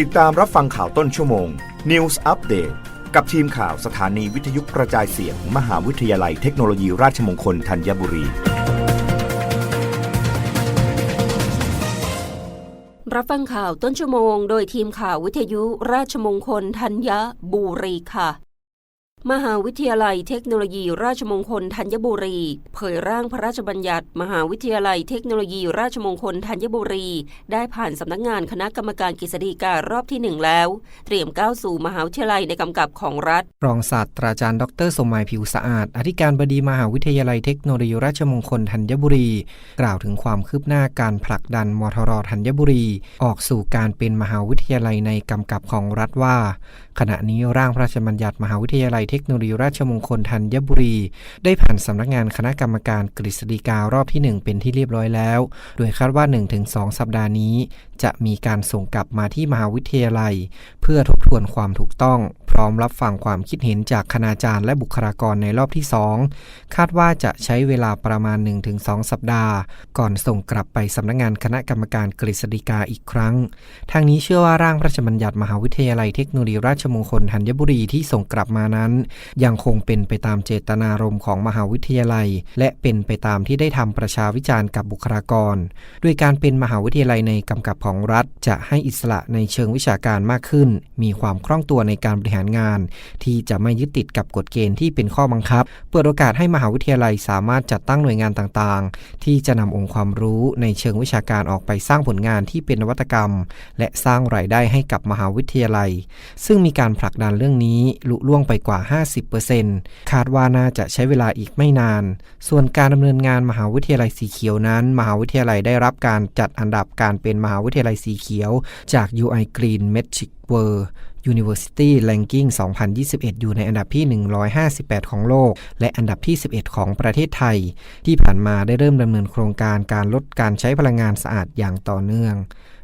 ติดตามรับฟังข่าวต้นชั่วโมง News Update กับทีมข่าวสถานีวิทยุกระจายเสียงมหาวิทยาลัยเทคโนโลยีราชมงคลธัญบุรี รับฟังข่าวต้นชั่วโมง โดยทีมข่าววิทยุราชมงคลธัญบุรีค่ะ มหาวิทยาลัยเทคโนโลยีราชมงคลธัญบุรี เผยร่างพระราชบัญญัติ มหาวิทยาลัยเทคโนโลยีราชมงคลธัญบุรี ได้ผ่านสำนักงานคณะกรรมการกฤษฎีการอบที่หนึ่งแล้ว เตรียมก้าวสู่มหาวิทยาลัยในกำกับของรัฐ รองศาสตราจารย์ดรสมหมายผิวสะอาด อธิการบดีมหาวิทยาลัยเทคโนโลยีราชมงคลธัญบุรี กล่าวถึงความคืบหน้าการผลักดันมทรธัญบุรี ออกสู่การเป็นมหาวิทยาลัยในกำกับของรัฐว่าขณะนี้ร่างพระราชบัญญัติมหาวิทยาลัยเทคโนโลยีราชมงคลธัญบุรี ได้ผ่านสำนักงานคณะกรรมการกฤษฎีการอบที่ 1 เป็นที่เรียบร้อยแล้ว โดยคาดว่า 1-2 สัปดาห์นี้ จะมีการส่งกลับมาที่มหาวิทยาลัย เพื่อทบทวนความถูกต้อง พร้อมรับฟังความคิดเห็นจากคณาจารย์และบุคลากรในรอบที่ 2 คาดว่าจะใช้เวลาประมาณ 1-2 สัปดาห์ ก่อนส่งกลับไปสำนักงานคณะกรรมการกฤษฎีกาอีกครั้ง ทางนี้เชื่อว่าร่างพระราชบัญญัติมหาวิทยาลัยเทคโนโลยีราชชมงคลธัญบุรีที่ส่งกลับมานั้น ยังคงเป็นไปตามเจตนารมณ์ของมหาวิทยาลัย และเป็นไปตามที่ได้ทำประชาวิจารณ์กับบุคลากร ด้วยการเป็นมหาวิทยาลัยในกำกับของรัฐ จะให้อิสระในเชิงวิชาการมากขึ้น มีความคล่องตัวในการบริหารงาน ที่จะไม่ยึดติดกับกฎเกณฑ์ที่เป็นข้อบังคับ เปิดโอกาสให้มหาวิทยาลัยสามารถจัดตั้งหน่วยงานต่างๆ ที่จะนำองค์ความรู้ในเชิงวิชาการออกไปสร้างผลงานที่เป็นนวัตกรรม และสร้างรายได้ให้กับมหาวิทยาลัย ซึ่งมีการผลักดันเรื่องนี้ลุล่วงไปกว่า 50%คาดว่าน่าจะใช้เวลาอีกไม่นาน ส่วนการดำเนินงานมหาวิทยาลัยสีเขียวนั้น มหาวิทยาลัยได้รับการจัดอันดับการเป็นมหาวิทยาลัยสีเขียว จาก UI Green Metric World University Ranking 2021 อยู่ในอันดับที่ 158 ของโลก และอันดับที่ 11 ของประเทศไทย ที่ผ่านมาได้เริ่มดำเนินโครงการการลดการใช้พลังงานสะอาดอย่างต่อเนื่อง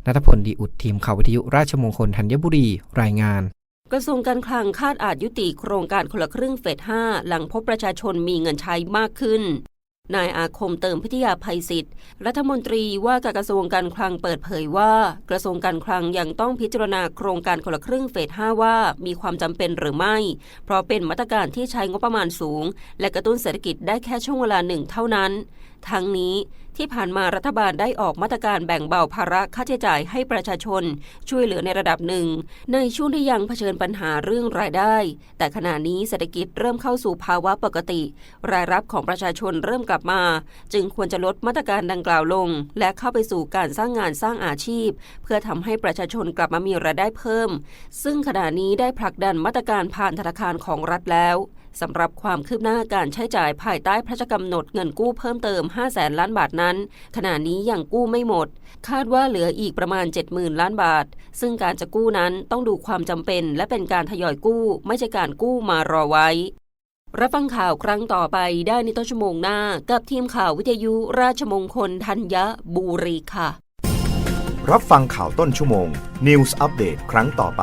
นัทพลดีอุดทีมข่าววิทยุราชมงคลธัญบุรี รายงาน กระทรวงการคลังคาดอาจยุติโครงการคนละครึ่งเฟส 5 หลังพบประชาชนมีเงินใช้มากขึ้น นายอาคมเติมพิทยาภัยศิษย์รัฐมนตรีว่าการกระทรวงการคลังเปิดเผยว่า กระทรวงการคลังยังต้องพิจารณาโครงการคนละครึ่งเฟส 5 ว่ามีความจำเป็นหรือไม่ เพราะเป็นมาตรการที่ใช้งบประมาณสูง และกระตุ้นเศรษฐกิจได้แค่ช่วงเวลาหนึ่งเท่านั้นทั้งนี้ที่ผ่านมารัฐบาลได้ออกมาตรการแบ่งเบาภาระค่าใช้จ่ายให้ประชาชน ช่วยเหลือในระดับหนึ่ง ในช่วงที่ยังเผชิญปัญหาเรื่องรายได้ แต่ขณะนี้เศรษฐกิจเริ่มเข้าสู่ภาวะปกติ รายรับของประชาชนเริ่มกลับมา จึงควรจะลดมาตรการดังกล่าวลง และเข้าไปสู่การสร้างงานสร้างอาชีพ เพื่อทำให้ประชาชนกลับมามีรายได้เพิ่ม ซึ่งขณะนี้ได้ผลักดันมาตรการผ่านธนาคารของรัฐแล้ว สำหรับความคืบหน้าการใช้จ่ายภายใต้พระราชกำหนดเงินกู้เพิ่มเติม 5 0 0แสนล้านบาทนั้น ขณะนี้ยังกู้ไม่หมด คาดว่าเหลืออีกประมาณ 70,000 ล้านบาท ซึ่งการจะกู้นั้นต้องดูความจำเป็น และเป็นการทยอยกู้ ไม่ใช่การกู้มารอไว้ รับฟังข่าวครั้งต่อไปได้ในต้นชั่วโมงหน้า กับทีมข่าววิทยุราชมงคลธัญบุรีค่ะ รับฟังข่าวต้นชั่วโมง News Update ครั้งต่อไป